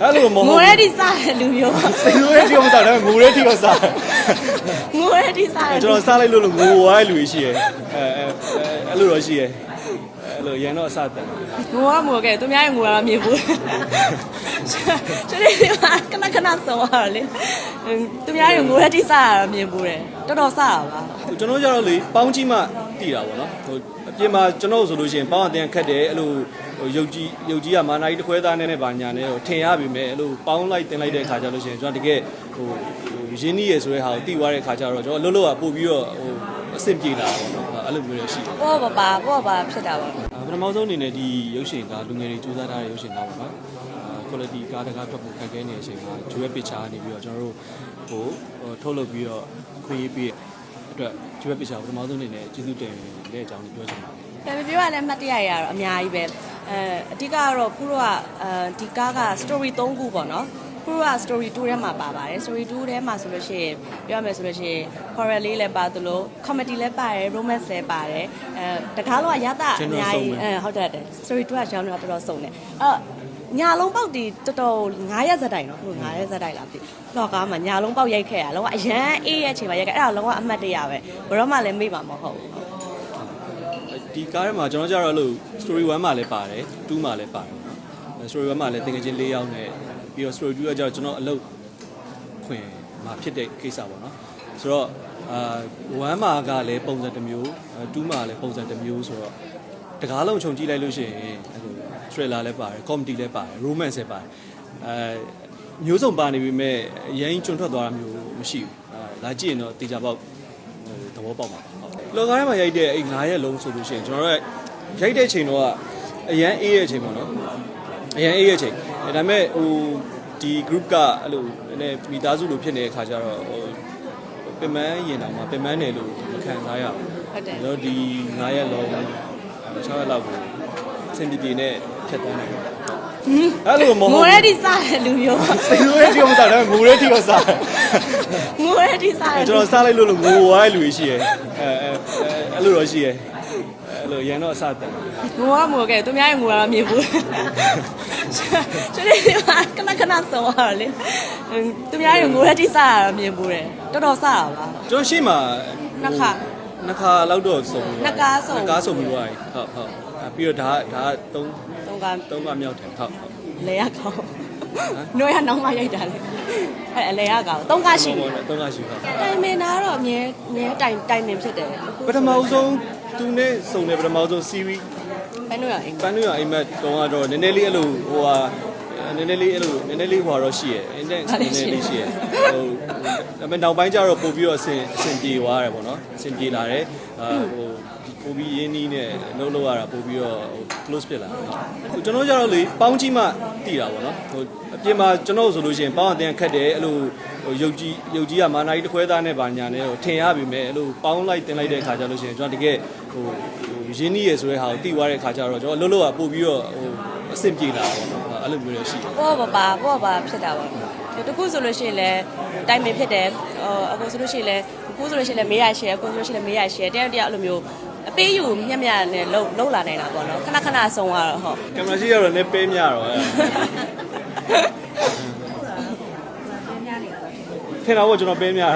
အဲ့လိုမဟုတ်ငိုဘူးရဲဒီစားတဲ့လူမျိုးစိတ်ဆိုးရဲတိအောင်စားတယ်ငိုရဲတိအောင်စားငိုရဲဒီစားတဲ့ကျွန်တော်စားလိုက်လို့လို့ငိုဝါးလူကြီးရှိရဲအဲအဲအဲ့လိုတော့ရှိရဲအဲ့လိုရန်တော့အစားတယ်ငိုရငိုခဲ့သူများရဲ့ငိုရတော့မြင်ဘူးကျွန်တော်ဒီမှာခဏခဏဆုံးရတော့လေသူများရဲ့ငိုရဲဒီစားရတော့မြင်ဘူးတယ်တော်တော်စားရပါကျွန်တော်ကြတော့လေပေါင်းကြီးမှ တည်တာပေါ့နော်ဟိုအပြင်မှာကျွန်တော်ဆိုလို့ရှိရင်ပေါင်းအတင်ခတ်တယ်အဲ့လိုဟိုရုပ်ကြီးရုပ်ကြီးကမာနာကြီးတစ်ခွဲသားနဲ့နဲ့ဗာညာနဲ့ဟိုထင်ရပြီမဲ့အဲ့လိုပေါင်းလိုက်တင်လိုက်တဲ့ခါကျလို့ရှိရင်ကျွန်တော်တကယ်ဟိုဟိုရင်းနှီးရယ်ဆိုတဲ့ဟာကိုတည်သွားတဲ့ခါကျတော့ကျွန်တော်အလုပ်လုပ်ကပို့ပြီးတော့ဟိုအဆင်ပြေလာပေါ့နော်အဲ့လိုမျိုးရရှိတယ်ပေါ့ပါပါပေါ့ပါဖြစ်တာပါအာပထမဆုံးအနေနဲ့ဒီရုပ်ရှင်ကလူငယ်တွေစူးစမ်းထားတဲ့ရုပ်ရှင်ကားပါပါအာ quality ကားတကားထွက်ဖို့ခက်ခဲနေတဲ့အချိန်မှာ dual picture ကနေပြီးတော့ကျွန်တော်တို့ဟိုဟိုထုတ်လုပ်ပြီးတော့ခွင့်ရေးပေးတဲ့ အတွက် dual picture ပထမဆုံးအနေနဲ့ကျေးဇူးတင်တဲ့အကြောင်းကိုပြောချင်ပါတယ်ပြန်ပြောရလဲမှတ်တရရတော့အများကြီးပဲအဲအဓိကကတော့ခုတော့အဲဒီကားက story 3ခုပေါ့နော်ခုက story 2ထဲမှာပါပါတယ် story 2ထဲမှာဆိုလို့ရှိရင်ပြောရမယ်ဆိုလို့ရှိရင် horror လေးလည်းပါသလို comedy လည်းပါတယ် romance လည်းပါတယ်အဲတကားလုံးကရတာအများကြီးအဲဟုတ်တယ်တယ် story 2ကကျောင်းတော့တော်တော်စုံတယ်အဲ့ ညာလုံးပေါက်ဒီတော်တော်9ရက်ဇက်တိုင်နော်ခု9ရက်ဇက်တိုင်လားပြီတော့ကားမှာညာလုံးပေါက်ရိုက်ခဲ့ရလုံးဝအရန်အေးရဲ့အချိန်မှာရိုက်ခဲ့အဲ့ဒါလုံးဝအမှတ်တရပဲဘယ်တော့မှလည်းမေ့မှာမဟုတ်ဘူးဒီကားထဲမှာကျွန်တော်ကြတော့အဲ့လို story 1မှာလည်းပါတယ်2မှာလည်းပါတယ်နော် story 1မှာလည်းတင်ငယ်ချင်း၄ယောက်နဲ့ပြီးတော့ story 2ကကြတော့ကျွန်တော်အလုပ်ခွင်မှာဖြစ်တဲ့ကိစ္စပေါ့နော်ဆိုတော့အာ1မှာကလည်းပုံစံတစ်မျိုး2မှာလည်းပုံစံတစ်မျိုးဆိုတော့တကားလုံးခြုံကြည့်လိုက်လို့ရှိရင်အဲ့လို trailer လည်းပါတယ် comedy လည်းပါတယ် romance လည်းပါတယ်အဲမျိုးစုံပါနေပြီမဲ့အရင်ကျွန်းထွက်သွားတာမျိုးမရှိဘူးအဲလာကြည့်ရင်တော့တေချာပေါက်ဟိုသဘောပေါက်ပါဟုတ်လောကထဲမှာရိုက်တဲ့အဲ့9ရက်လုံးဆိုလို့ရှိရင်ကျွန်တော်တို့ရိုက်တဲ့ချိန်တော့အရန်အေးရဲ့ချိန်ပေါ့နော်အရန်အေးရဲ့ချိန်အဲဒါပေမဲ့ဟိုဒီ group ကအဲ့လိုနည်းနည်းမိသားစုလိုဖြစ်နေတဲ့ခါကျတော့ဟိုပင်မရင်တောင်မှပင်မနယ်လို့မခံစားရဘူးဟုတ်တယ်ကျွန်တော်ဒီ9ရက်လုံး6ရက်လောက်ကိုစင်ပြေပြေနဲ့ ဖြတ်တန်းနိုင်တယ်အဲ့လိုမဟုတ်ငိုဘူးရဲဒီစားတဲ့လူမျိုးစိတ်ဆိုးရဲတိအောင်စားတယ်ငိုရဲတိအောင်စားတယ်ငိုရဲဒီစားတဲ့ကျွန်တော်စားလိုက်လို့လို့ငိုဝါးလူကြီးရှိရဲအဲအဲအဲ့လိုတော့ရှိရဲအဲ့လိုရန်တော့အစတယ်ငိုရငိုခဲ့သူများရဲ့ငိုရတော့မြင်ဘူးကျွန်တော်ဒီမှာခဏခဏဆုံးရတော့လေသူများရဲ့ငိုရဲဒီစားရတော့မြင်ဘူးတယ်တော်တော်စားရပါကျွန်တော်ရှေ့မှာနှစ်ခါ နှစ်ခါလောက်တော့စုံနှစ်ကားစုံ နှစ်ကားစုံပြီးသွားပြီဟုတ်ဟုတ်အဲပြီးတော့ဒါဒါ3တုံးက3ကမြောက်တယ်ဟုတ်ဟုတ် လဲရကောင်းနှွေးရနောင်းမရိုက်တာလေအဲအလဲရကောင်းတုံးကရှိ3ကရှိဟုတ်တိုင်မင်နာတော့အမြဲအမြဲတိုင်တိုင်မင်ဖြစ်တယ်ပထမဆုံးသူနဲ့စုံတယ်ပထမဆုံး series ဘယ်နှွေးရအိမ်ပန်းနွေရအိမ်မက်တုံးကတော့နည်းနည်းလေးအဲ့လိုဟိုဟာ နည်းနည်းလေးအဲ့လိုနည်းနည်းလေးဟိုတော့ရှိရဲ index နည်းနည်းလေးရှိရဲဟိုဒါပေမဲ့နောက်ပိုင်းကျတော့ပို့ပြီးတော့အဆင်အဆင်ပြေသွားတယ်ပေါ့နော်အဆင်ပြေလာတယ်အာဟိုပို့ပြီးရင်းနှီးနဲ့လှုပ်လှုပ်ရတာပို့ပြီးတော့ close ဖြစ်လာတယ်ဟိုကျွန်တော်ကျတော့လေပေါင်းကြီးမှတည်တာပေါ့နော်ဟိုအပြင်မှာကျွန်တော်ဆိုလို့ရှိရင်ပေါင်းအတင်ခတ်တယ်အဲ့လိုဟိုရုပ်ကြီးရုပ်ကြီးကမာနာကြီးတစ်ခွဲသားနဲ့ဗာညာနဲ့ဟိုထင်ရပြီမဲ့အဲ့လိုပေါင်းလိုက်တင်လိုက်တဲ့ခါကျလို့ရှိရင်ကျွန်တော်တကယ်ဟိုဟိုရင်းနှီးရယ်ဆိုတဲ့ဟာကိုတည်သွားတဲ့ခါကျတော့ကျွန်တော်လှုပ်လှုပ်ကပို့ပြီးတော့ဟိုအဆင်ပြေလာတာပေါ့နော် အဲ့လိုမျိုးရရှိတယ်ပေါ့ပါပါပေါ့ပါဖြစ်တာပါဒီတခုဆိုလို့ရှိရင်လည်းတိုင်ပင်ဖြစ်တယ်ဟိုအခုဆိုလို့ရှိရင်လည်းအခုဆိုလို့ရှိရင်လည်းမေးရရှယ်အခုဆိုလို့ရှိရင်လည်းမေးရရှယ်တယောက်တယောက်အဲ့လိုမျိုးအပေးယူမျက်မျက်နဲ့လှုပ်လှုပ်လာနေတာပေါ့နော်ခဏခဏဆုံးသွားတော့ဟုတ်ကင်မရာရှိရတော့လည်းပေးမြတော့အဲ့ထင်တော့ကျွန်တော်ပေးမြတာ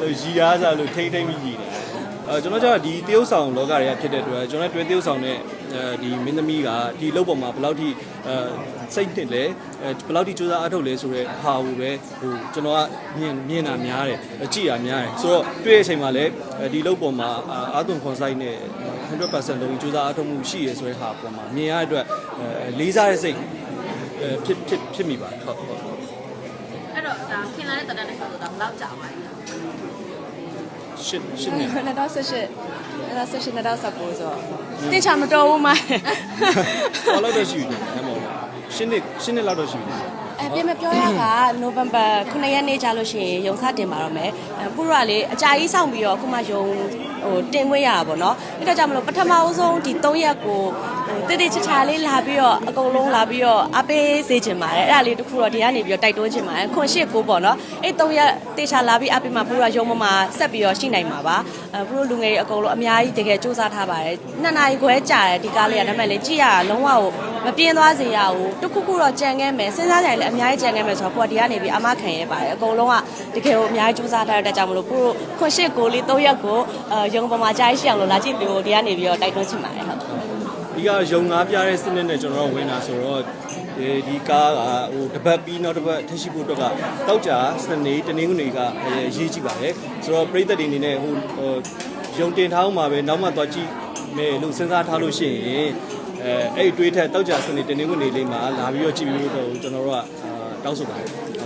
လို့ရီအားစားလို့ထိမ့်ထိမ့်ပြီးရီနေ အဲကျွန်တော်ကျတော့ဒီတရုတ်ဆောင်လောကတွေကဖြစ်တဲ့အတွက်ကျွန်တော်လည်းတွဲတရုတ်ဆောင်နဲ့အဲဒီမင်းသမီးကဒီလုပ်ပေါ်မှာဘယ်လောက်ထိအဲစိတ်နှစ်လဲအဲဘယ်လောက်ထိစူးစမ်းအားထုတ်လဲဆိုတော့ဟာဟိုပဲဟိုကျွန်တော်ကမြင်မြင်တာများတယ်ကြည့်တာများတယ်ဆိုတော့တွေ့တဲ့အချိန်မှာလည်းဒီလုပ်ပေါ်မှာအာသွန်ခွန်ဆိုင်နဲ့100%လုံးစူးစမ်းအားထုတ်မှုရှိရဆိုတဲ့ဟာပေါ်မှာမြင်ရတဲ့အတွက်အဲလေးစားတဲ့စိတ်အဲဖြစ်ဖြစ်ဖြစ်မိပါတယ်ဟုတ်ဟုတ်အဲ့တော့ဒါခင်လာတဲ့တန်တန်းနဲ့ဆိုတော့ဒါဘယ်လောက်ကြာပါလဲ ရှစ်ရှစ်နဲ့2018 2018 2019ဆိုတော့တင်ချာမတော်ဘူးမဘာလို့တော့ရှိနေလဲမဟုတ်ဘူးရှင်းနှစ်ရှင်းနှစ်လောက်တော့ရှိနေတယ်အဲပြင်မပြောရက November 9ရက်နေ့ကြာလို့ရှိရင်ရုံစတင်ပါတော့မယ်အခုတော့လေအကြာကြီးစောင့်ပြီးတော့အခုမှရုံဟိုတင်ခွင့်ရတာပေါ့နော်အဲ့ဒါကြောင့်မလို့ပထမအဆုံးဒီ3ရက်ကို ဟိုတိတိချာချာလေးလာပြီးတော့အကုန်လုံးလာပြီးတော့အပေးစေချင်ပါတယ်အဲ့ဒါလေးတစ်ခုတော့ဒီကနေပြီးတော့တိုက်တွန်းချင်ပါတယ်ခွန်ရှစ်ကိုပေါ့နော်အဲ့၃ရက်တေချာလာပြီးအပေးမှာဘုရားရုံမမှာဆက်ပြီးတော့ရှိနိုင်မှာပါအဲဘုရားလူငယ်တွေအကုန်လုံးအများကြီးတကယ်စူးစမ်းထားပါတယ်နှစ်နာရီခွဲကြာတယ်ဒီကားလေးကဒါပေမဲ့လေကြည့်ရတာလုံးဝကိုမပြင်းသွားစေရဘူးတစ်ခုခုတော့ကြံခဲ့မယ်စဉ်းစားကြရင်လည်းအများကြီးကြံခဲ့မယ်ဆိုတော့ဘုရားဒီကနေပြီးအမခံရပါတယ်အကုန်လုံးကတကယ်ကိုအများကြီးစူးစမ်းထားတဲ့အတွက်ကြောင့်မလို့ဘုရားခွန်ရှစ်ကိုလေး၃ရက်ကိုအဲရုံပေါ်မှာကြားရှိအောင်လို့လာကြည့်ပြီးတော့ဒီကနေပြီးတော့တိုက်တွန်းချင်ပါတယ်ဟုတ် ဒီကရုံငါးပြတဲ့စနစ်နဲ့ကျွန်တော်တို့ဝင်တာဆိုတော့ဒီဒီကားကဟိုတစ်ပတ်ပြီးနောက်တစ်ပတ်ထပ်ရှိဖို့အတွက်ကတောက်ကြစနေတနင်္ဂနွေကအရေးကြီးကြည့်ပါတယ်ဆိုတော့ပြည်သက်တွေအနေနဲ့ဟိုဟိုရုံတင်ထားအောင်ပါပဲနောက်မှသွားကြည့်မယ်လို့စဉ်းစားထားလို့ရှိရင်အဲအဲ့ဒီတွေးထက်တောက်ကြစနေတနင်္ဂနွေလေးမှာလာပြီးတော့ကြည့်ပြီးတော့ကျွန်တော်တို့ကအာတောင်းဆိုပါတယ်